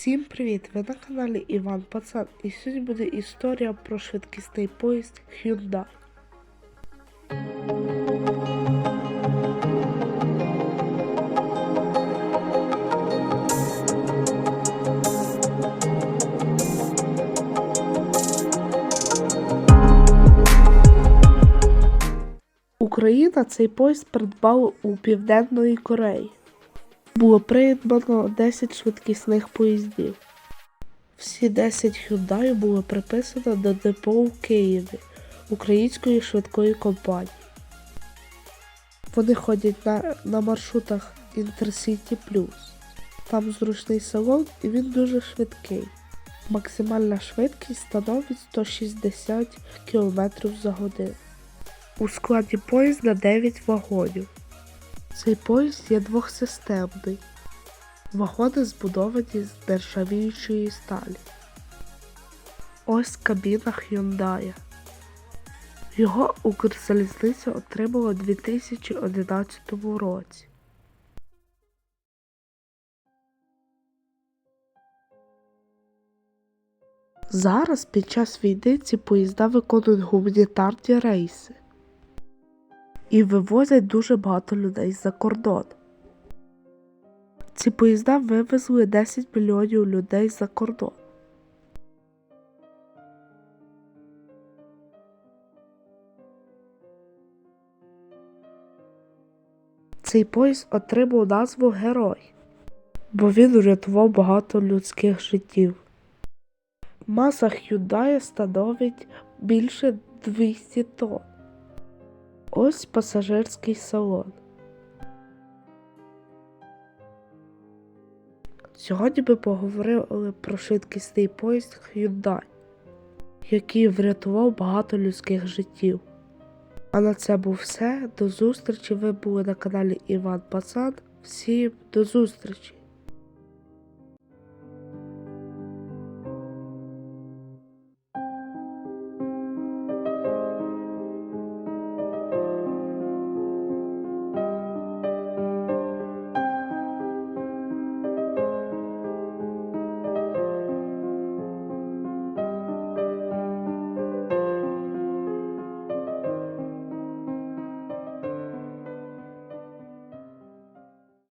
Всім привіт! Ви на каналі Іван Пацан і сьогодні буде історія про швидкісний поїзд Hyundai. Україна цей поїзд придбала у Південної Кореї. Було придбано 10 швидкісних поїздів. Всі 10 Hyundai було приписано до депо у Києві української швидкої компанії. Вони ходять на, на маршрутах Intercity Plus. Там зручний салон і він дуже швидкий. Максимальна швидкість становить 160 км за годину. У складі поїзда 9 вагонів. Цей поїзд є двохсистемний. Вагони збудовані з нержавіючої сталі. Ось кабіна Hyundai. Його Укрзалізниця отримала у 2011 році. Зараз під час війни ці поїзда виконують гуманітарні рейси і вивозять дуже багато людей за кордон. Ці поїзда вивезли 10 мільйонів людей за кордон. Цей поїзд отримав назву Герой, бо він врятував багато людських життів. Маса Hyundai становить більше 200 тонн. Ось пасажирський салон. Сьогодні ми поговорили про швидкісний поїзд Hyundai, який врятував багато людських життів. А на це був все. До зустрічі. Ви були на каналі Іван Пацан. Всім до зустрічі!